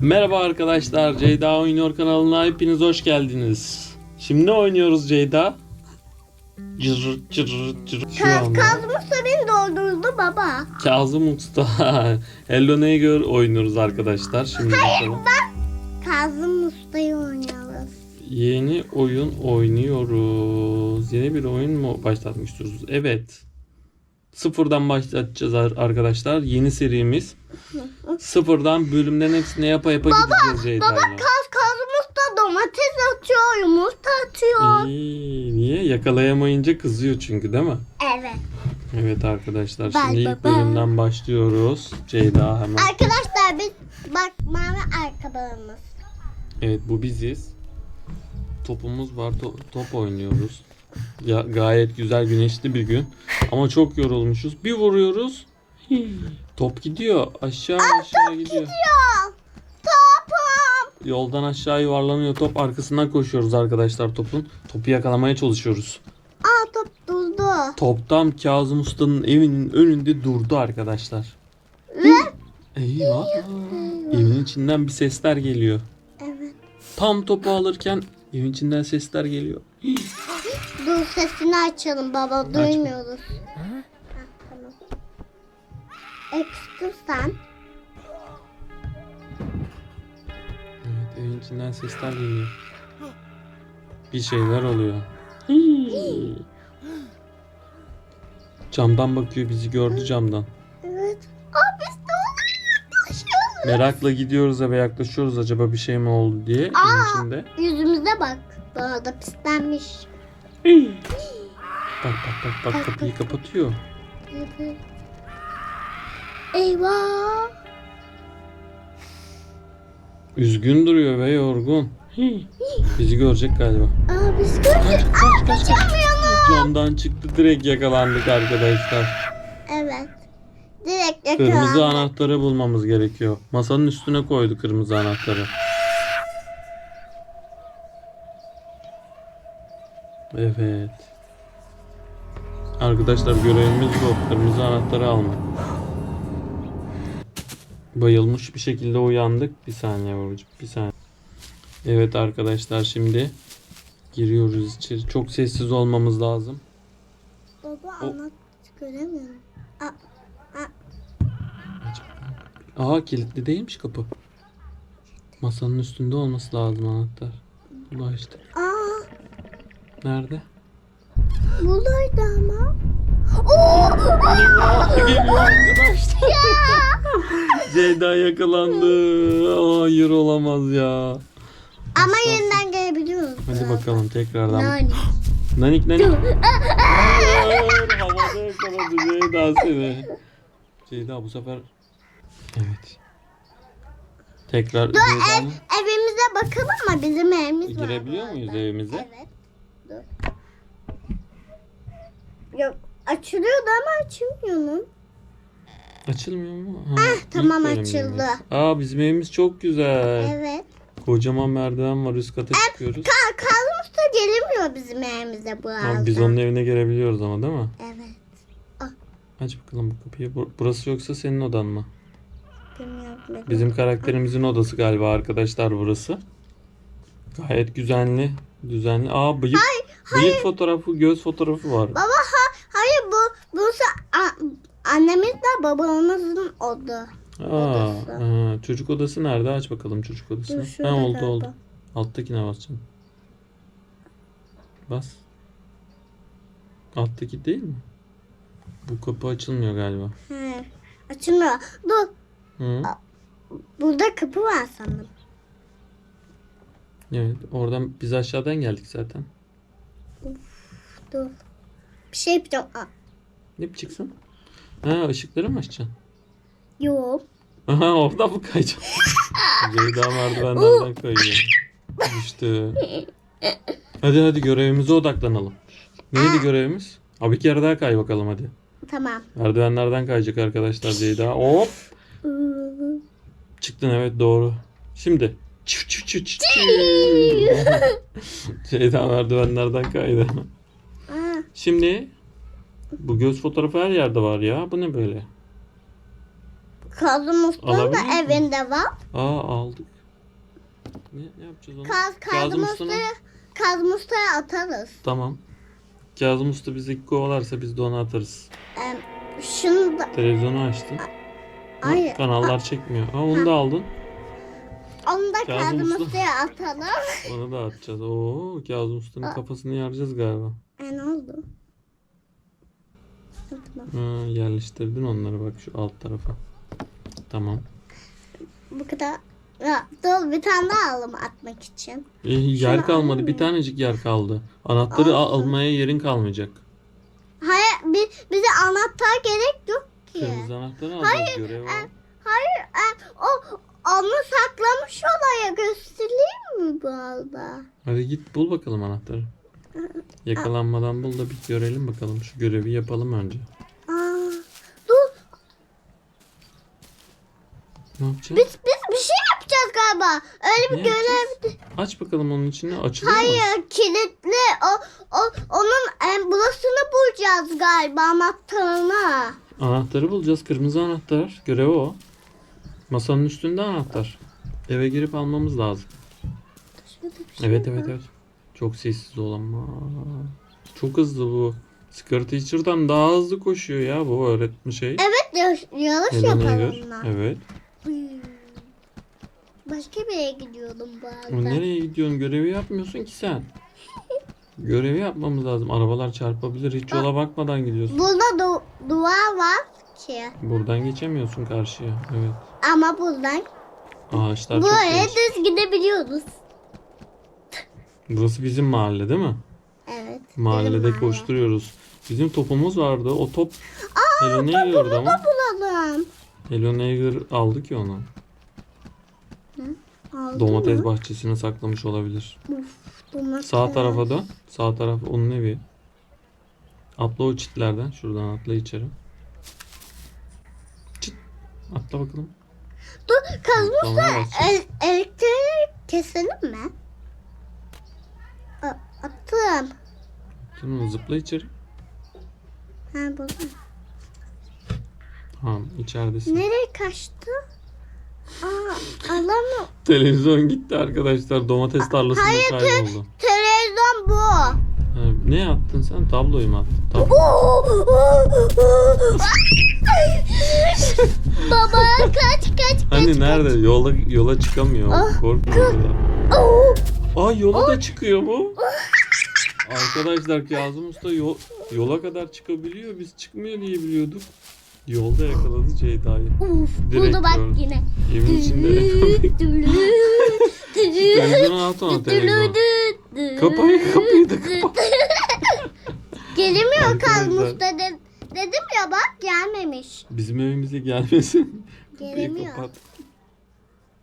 Merhaba arkadaşlar, Ceyda Oynuyor kanalına hepiniz hoş geldiniz. Şimdi ne oynuyoruz Ceyda? Cır cır cır. Şu Kaz, anda kazmışsa beni doldurdu baba. Kazım Usta, Hello Neighbor oynuyoruz arkadaşlar. Şimdi bakalım. Kazım Usta'yı oynayalım. Yeni oyun oynuyoruz. Yeni bir oyun mu başlatmak istiyoruz? Evet. Sıfırdan başlatacağız ar- arkadaşlar. Yeni serimiz. Sıfırdan bölümlerin hepsini yapa yapa gideceğiz Ceyda'yla. Kaz Kazım Usta domates atıyor, yumurta atıyor. İyi, niye? Yakalayamayınca kızıyor çünkü değil mi? Evet. Evet arkadaşlar Bye şimdi bye ilk bölümden başlıyoruz. Ceyda hemen. Arkadaşlar biz bak mavi ayakkabılarımız. Evet bu biziz. Topumuz var. to- top oynuyoruz. Ya, gayet güzel güneşli bir gün. Ama çok yorulmuşuz. Bir vuruyoruz. Top gidiyor. Aşağı aşağı gidiyor. Yok. Topum. Yoldan aşağı yuvarlanıyor top. Arkasından koşuyoruz arkadaşlar topun. Topu yakalamaya çalışıyoruz. Aa top durdu. Top tam Kazım Usta'nın evinin önünde durdu arkadaşlar. Ve Eyvah. Evin içinden bir sesler geliyor. evet. Tam topu alırken evin içinden sesler geliyor. Dur sesini açalım baba duymuyoruz. Ha, tamam. Ekstra sen. Evet evin içinden sesler geliyor. Bir şeyler oluyor. Camdan bakıyor bizi gördü camdan. Evet. Aa biz de yaklaşıyoruz. Merakla gidiyoruz eve yaklaşıyoruz acaba bir şey mi oldu diye evin içinde. Yüzümüze bak. Bana da pislenmiş. Bak bak bak bak kapıyı kapatıyor. Eyvah. Üzgün duruyor ve yorgun. Bizi görecek galiba. Aa biz gördük. Kaç kaç kaç. Camdan çıktı direkt yakalandık arkadaşlar. Evet. Direkt Kırmızı yakalandık. anahtarı bulmamız gerekiyor. Masanın üstüne koydu kırmızı anahtarı. Evet. Arkadaşlar görevimiz bu. Kırmızı anahtarı almak. Bayılmış bir şekilde uyandık. Bir saniye babacığım. Bir saniye. Evet arkadaşlar şimdi giriyoruz içeri. Çok sessiz olmamız lazım. Baba O- anlat göremiyorum. Aa, Aha kilitli değilmiş kapı. Masanın üstünde olması lazım anahtar. Bu işte. aa Nerede? buradaydı ama. Oo! Geliyor arkadaşlar. Ceyda yakalandı. Hayır olamaz ya. Ama yeniden gelebiliyoruz. Hadi bakalım tekrardan. Nani. Nanik nanik. Hayır havada yakaladı Ceyda seni. Ceyda bu sefer. Evet. Tekrar Ceyda'nın Evimize bakalım mı? Bizim evimiz var. girebiliyor muyuz evimize? Evet. Dur. Yok açılıyordu ama açılmıyor mu? Açılmıyor mu? Ha, ilk tamam, açıldı. Aa bizim evimiz çok güzel. Evet. Kocaman merdiven var üst kata çıkıyoruz. Ka Kazım Usta gelemiyor bizim evimize bu arada. Biz onun evine girebiliyoruz ama değil mi? Evet. Aç bakalım bu kapıyı. Bu- Burası yoksa senin odan mı? Bilmiyorum. Bizim karakterimizin odası galiba arkadaşlar burası. Gayet güzenli, düzenli. Aa bıyık, bıyık fotoğrafı, göz fotoğrafı var. Baba ha, hayır bu burası a- annemizle babamızın odu. Aa, odası. ha, çocuk odası nerede? Aç bakalım çocuk odasını. Dur, şurada Ha oldu galiba. oldu. Alttakine basacaksın. Bas. Alttaki değil mi? Bu kapı açılmıyor galiba. He. Açılmıyor. Dur. Hı? Burada kapı var sanırım. Evet, oradan biz aşağıdan geldik zaten. Dur. Bir şey yapacağım. Aa, Ne çıksın? Ha ışıkları mı açacaksın? Yok. Aha oradan mı kayacaksın? Ceyda merdivenlerden kayıyor. Düştü. Hadi hadi görevimize odaklanalım. Neydi görevimiz? Abi bir kere daha kay bakalım hadi. Tamam. Merdivenlerden kayacak arkadaşlar Ceyda. Hop. Iı, Çıktın evet doğru. Şimdi. Çift çift çift çift. Ceyda merdivenlerden kaydı. Aa, Şimdi bu göz fotoğrafı her yerde var ya. Bu ne böyle? Kazım Usta'nın Alabilir da misin? evinde var. Aa aldık. Ne, ne yapacağız onu? Kaz, Kazım Usta'nın- Usta'ya Kazım Usta'ya atarız. Tamam. Kazım Usta bizi kovalarsa biz de onu atarız. Em, şunu da Televizyonu açtın. Ha, Hayır. Kanallar çekmiyor. Ha onu da aldın. Da Kazım Kazım. Usta'ya atalım. Onu da atacağız. Oo Kazım Usta'nın kafasını yaracağız galiba. E ne oldu? Tamam. Ha, yerleştirdin onları bak şu alt tarafa. Tamam. Bu kadar. Ya, dur bir tane daha alalım atmak için. E, yer Şunu kalmadı. Bir tanecik yer kaldı. Anahtarı al- almaya yerin kalmayacak. Hayır bi, bize anahtar gerek yok ki. Kırmızı anahtarı alacağız görev var. Hayır e, o onu saklamış olaya göstereyim mi bu arada? Hadi git bul bakalım anahtarı. Yakalanmadan bul da bir görelim bakalım. Şu görevi yapalım önce. Aa, dur Ne yapacağız? biz, biz bir şey yapacağız galiba. Öyle bir Ne görev. Aç bakalım onun içine açılıyor mu? Hayır kilitli. O, o onun en burasını bulacağız galiba anahtarını. Anahtarı bulacağız. Kırmızı anahtar. Görevi o. Masanın üstünde anahtar. Eve girip almamız lazım. Bir şey Evet var. evet evet. Çok sessiz olamaz. Çok hızlı bu. Sigara teacher'dan daha hızlı koşuyor ya bu öğretme şey. Evet yarış Helen yapalım. Onunla. Evet. Hmm. Başka bir yere gidiyordum bu arada. nereye gidiyorsun? Görevi yapmıyorsun ki sen. Görevi yapmamız lazım. Arabalar çarpabilir. Hiç yola bakmadan gidiyorsun. Burada du- duvar var ki. Buradan geçemiyorsun karşıya. Evet. Ama buradan Ağaçlar çok buraya değişik. düz gidebiliyoruz. Burası bizim mahalle değil mi? Evet. Mahallede bizim mahalle. koşturuyoruz. Bizim topumuz vardı. O top Hello Neighbor'dı ama. Bulalım. Hello Neighbor aldı ki onu. Aldın Domates mı? bahçesine saklamış olabilir. Domates. Sağ tarafa da. Sağ taraf onun evi. Atla o çitlerden. Şuradan atla içeri. Çit. Atla bakalım. Dur kazmışsa el, elektriği keselim mi? A- attım. Tamam zıpla içeri. Ha burada. Tamam içeridesin. Nereye kaçtı? Aa, alamıyorum. Televizyon gitti arkadaşlar. Domates tarlasında hayır, kayboldu. Televizyon bu. Ha, ne yaptın sen? Tabloyu mu attın? Tablo. Baba kaç kaç kaç. Hani nerede? Yola yola çıkamıyor. Ah, Korkmuyor. Oo, Aa yola da çıkıyor bu. Arkadaşlar Kazım Usta yol, yola kadar çıkabiliyor. Biz çıkmıyor diye biliyorduk. Yolda yakaladı Ceyda'yı. Uf, Direkt buldu bak gördüm. yine. Evin içinde at ona televizyonu. Kapıyı kapıyı da kapat. Gelemiyor kalmış dedim. Dedim ya bak gelmemiş. Bizim evimize gelmesin. Gelemiyor. kapat.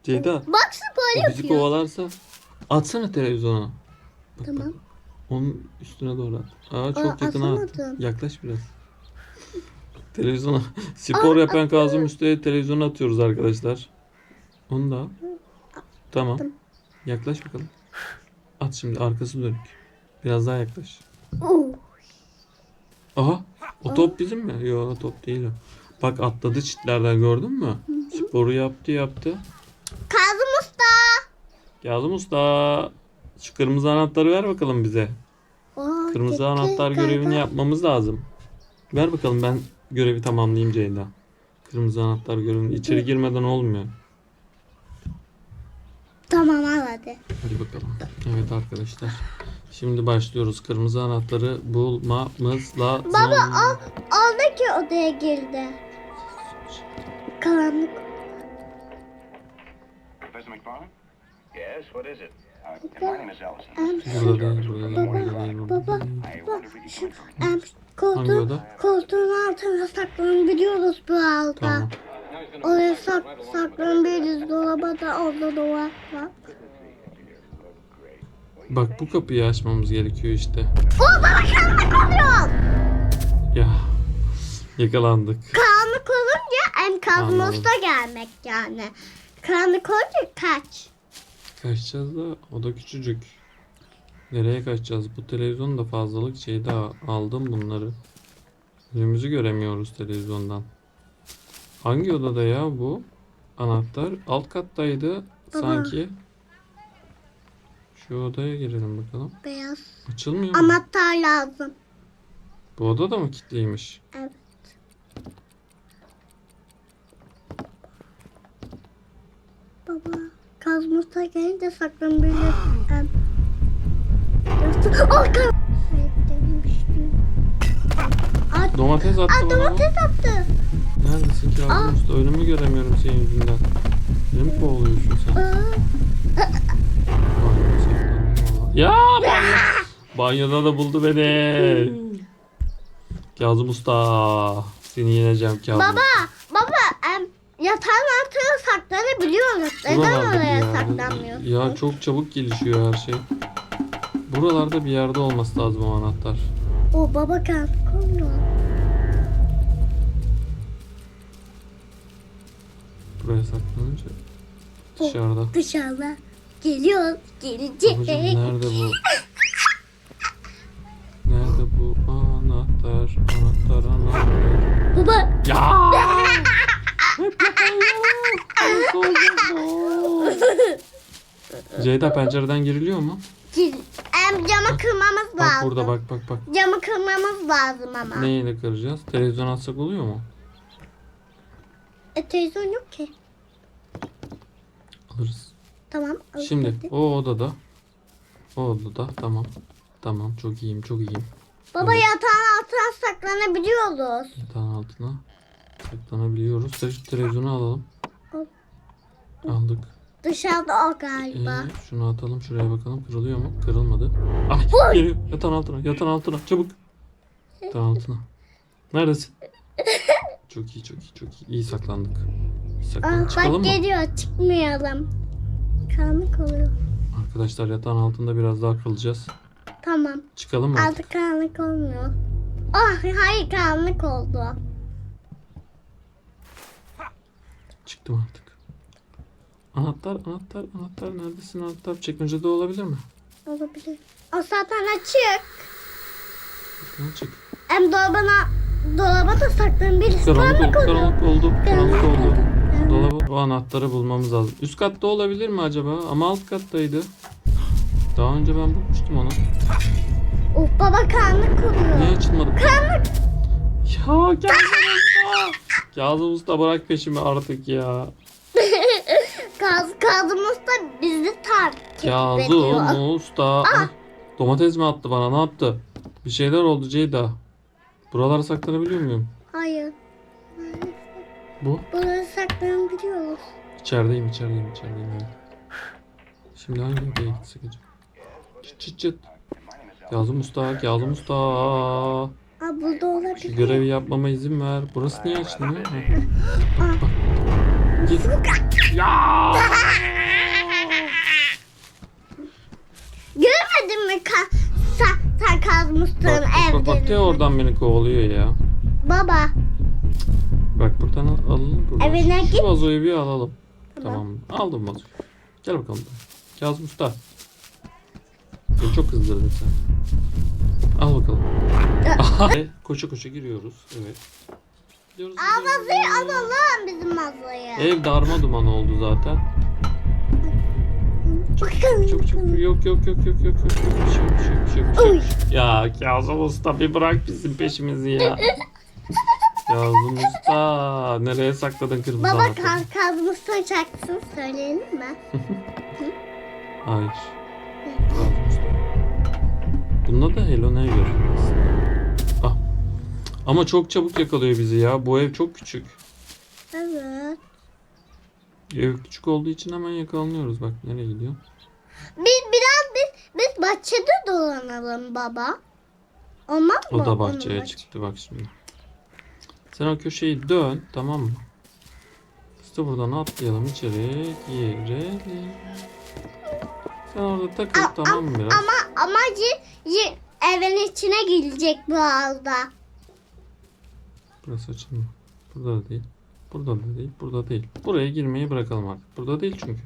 Ceyda Bak spor o bizi yapıyor. kovalarsa atsana televizyona. Bak, Tamam. bak. Onun üstüne doğru at. Aa çok Aa, yakına at. Yaklaş biraz. Televizyona. Spor yapan Kazım Usta'ya televizyona atıyoruz arkadaşlar. Onu da. Tamam. Yaklaş bakalım. At şimdi arkası dönük. Biraz daha yaklaş. Aha. O top bizim mi? Yok o top değil o. Bak atladı çitlerden gördün mü? Sporu yaptı yaptı. Kazım Usta. Kazım Usta. Şu kırmızı anahtarı ver bakalım bize. Oo, Kırmızı gitti anahtar galiba. görevini yapmamız lazım. Ver bakalım ben görevi tamamlayayım Ceyda. Kırmızı anahtar görevini. İçeri girmeden olmuyor. Tamam al hadi. Hadi bakalım. Evet arkadaşlar. Şimdi başlıyoruz. Kırmızı anahtarı bulmamız lazım. Baba al. Aldaki odaya girdi. Karanlık. Professor McFarland? Yes, what is it? Uh, Burada değil, burada değil, burada değil, Baba. point for me. em, Hangi koltuğun, oda? koltuğun altına saklanabiliyoruz bu alta. Tamam. Oraya sak, saklanabiliriz. Dolaba da orada dolap var. Bak bu kapıyı açmamız gerekiyor işte. Oo baba karanlık oluyor. Ya yakalandık. Karanlık olunca en Anladım. kazmosta gelmek yani. Karanlık olunca kaç. Kaçacağız da o da küçücük. Nereye kaçacağız? Bu televizyon da fazlalık şey daha aldım bunları. Önümüzü göremiyoruz televizyondan. Hangi odada ya bu? Anahtar alt kattaydı Baba. sanki. Şu odaya girelim bakalım. Beyaz. Açılmıyor mu? Anahtar lazım. Bu oda da mı kilitliymiş? Evet. Baba kazmasa gelince saklanabilirsin. Oh kaz... Aa, Domates attı aa bana. domates attı. Neredesin ki Aa. Usta? Önümü göremiyorum senin yüzünden. Beni mi kovalıyorsun sen? Aa, valla. Ya banyo. Banyoda da buldu beni. Kazım Usta. Seni yeneceğim Kazım. Baba, baba em, yatağın altına saklanabiliyoruz. Neden Buralarda bir oraya yerde. saklanmıyorsun? Ya çok çabuk gelişiyor her şey. Buralarda bir yerde olması lazım o anahtar. O baba kan koyuyor. Buraya saklanınca dışarıda. Dışarıda geliyor, gelecek. Babacım nerede bu? Nerede bu anahtar? Anahtar anahtar. Baba, Ya! Hep? Ceyda pencereden giriliyor mu? gel- em, camı kırmamız Bak lazım. burada bak bak bak. Camı kırmamız lazım ama. Neyle kıracağız? Televizyon atsak oluyor mu? E televizyon yok ki. Alırız. Tamam. al Şimdi hadi. o odada. O odada tamam. Tamam çok iyiyim çok iyiyim. Baba Evet. yatağın altına saklanabiliyoruz. Yatağın altına saklanabiliyoruz. Te- televizyonu alalım. Al. Aldık. Dışarıda o Ee, galiba. şunu atalım şuraya bakalım. Kırılıyor mu? Kırılmadı. Ay geliyor. Yatağın altına. Yatağın altına. Çabuk. Yatağın altına. Neredesin? Çok iyi çok iyi çok iyi. İyi saklandık. İyi Aa, saklandık. Çıkalım bak mı? geliyor çıkmayalım. Karanlık oluyor. Arkadaşlar yatağın altında biraz daha kalacağız. Tamam. Çıkalım mı? Artık karanlık olmuyor. Ah hayır karanlık oldu. Çıktım artık. Anahtar, anahtar, anahtar. Neredesin anahtar? Çekmecede olabilir mi? Olabilir. O zaten açık. Şuradan çık. Hem dolabına dolaba da saklanabiliriz. Karanlık Karanlık oldu. karanlık oldu, karanlık oldu. Dolabı, o anahtarı bulmamız lazım. Üst katta olabilir mi acaba? Ama alt kattaydı. Daha önce ben bulmuştum onu. Of baba karanlık oluyor. Niye açılmadı? Karanlık. Ya Kazım Usta! Kazım Usta bırak peşimi artık ya. Kaz, kazımız da bizi takip ediyor. Kazım Usta. Ay, domates mi attı bana? Ne yaptı? Bir şeyler oldu Ceyda. Buralara saklanabiliyor muyum? Hayır. Bu? Buraya saklanabiliyoruz. İçerideyim, içerideyim, içerideyim. Evet. Şimdi hangi odaya gitsek acaba? Çıt çıt çıt. Kazım Usta, Kazım Usta. Aa burada Şu olabilir. görevi yapmama izin ver. Burası niye açılmıyor? Ha. Bak, bak. Git. Ya! Görmedin mi ka sen, sen kazmışsın Bak, bak, bak, oradan beni kovalıyor ya. Baba. Bak buradan al- alalım. Buradan. Evine Şu git. vazoyu bir alalım. Tamam. Tamam. Aldım vazoyu. Gel bakalım. Kazım Usta. Beni çok kızdırdın sen. Al bakalım. Koşu koşu giriyoruz. Evet. Gidiyoruz, Aa vazoyu alalım bizim vazoyu. Ev darma duman oldu zaten. Bakın. Çok çok yok yok yok yok yok yok yok şey yok şey yok şey yok, şey yok. Ya Kazım Usta bir bırak bizim peşimizi ya. Kazım Usta nereye sakladın kırmızı Baba anahtarı? kaz, kazmışsın şarkısını söyleyelim mi? Hayır. Usta. Bunda da Hello Neighbor aslında. Ah. Ama çok çabuk yakalıyor bizi ya. Bu ev çok küçük. Evet. Ev küçük olduğu için hemen yakalanıyoruz. Bak nereye gidiyor? Biz biraz biz biz bahçede dolanalım baba. Olmaz mı? O da Onun bahçeye bahçe- çıktı bak şimdi. Sen o köşeyi dön tamam mı? De buradan atlayalım içeri girelim. Sen orada takıl A- tamam mı biraz? Ama amacı y- evin içine girecek birazda. Burası açılmıyor. Burada da değil. Burada da değil. Burada değil. Buraya girmeyi bırakalım artık. Burada değil çünkü.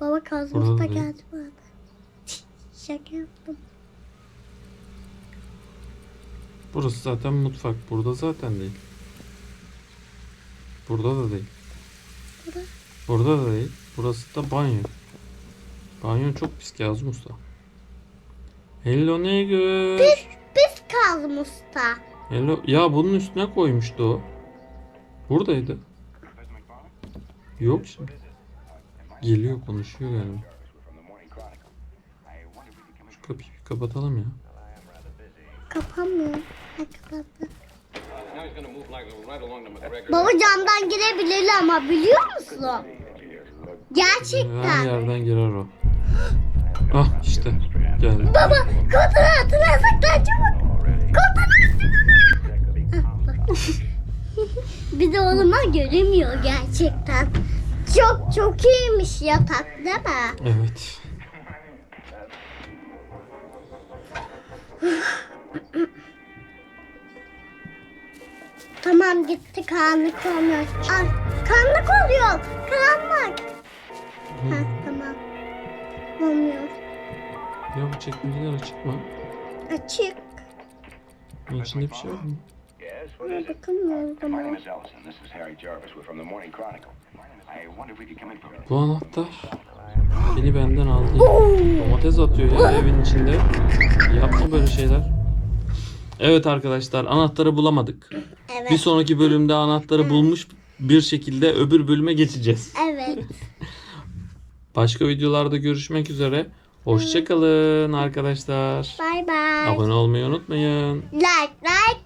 Baba kazmış da geldi bu arada. Şaka yaptım. Burası zaten mutfak. Burada zaten değil. Burada da değil. Burada da değil. Burası da banyo. Banyo çok pis Kazım Usta. Hello nigger. Pis, pis kaldım usta. Hello. Ya bunun üstüne koymuştu o. Buradaydı. Yok şimdi. Geliyor konuşuyor galiba. Jarvis, we're from the Morning Chronicle. I wonder if we could come in for Kapıyı kapatalım ya. Along the McGregor. Baba camdan girebilir ama biliyor musun? Her Gerçekten. yerden girer o. Ah işte. Geldi. Baba kodunu hatırlasak çabuk. Kodunu Bir de oğluma göremiyor gerçekten. Çok çok iyiymiş yatak değil mi? Evet. Tamam gitti karanlık olmuyor. Ay, karanlık oluyor. Karanlık. Ha, tamam. Olmuyor. Ya bu çekmeceler açık mı? Açık. Bunun içinde bir şey? Bakamıyoruz ama. a minute. Bu anahtar beni benden aldı. Domates atıyor ya evin içinde. Yapma böyle şeyler. Evet arkadaşlar anahtarı bulamadık. Evet. Bir sonraki bölümde anahtarı bulmuş bir şekilde öbür bölüme geçeceğiz. Evet. Başka videolarda görüşmek üzere. Hoşçakalın arkadaşlar. Bye bye. Abone olmayı unutmayın. Like like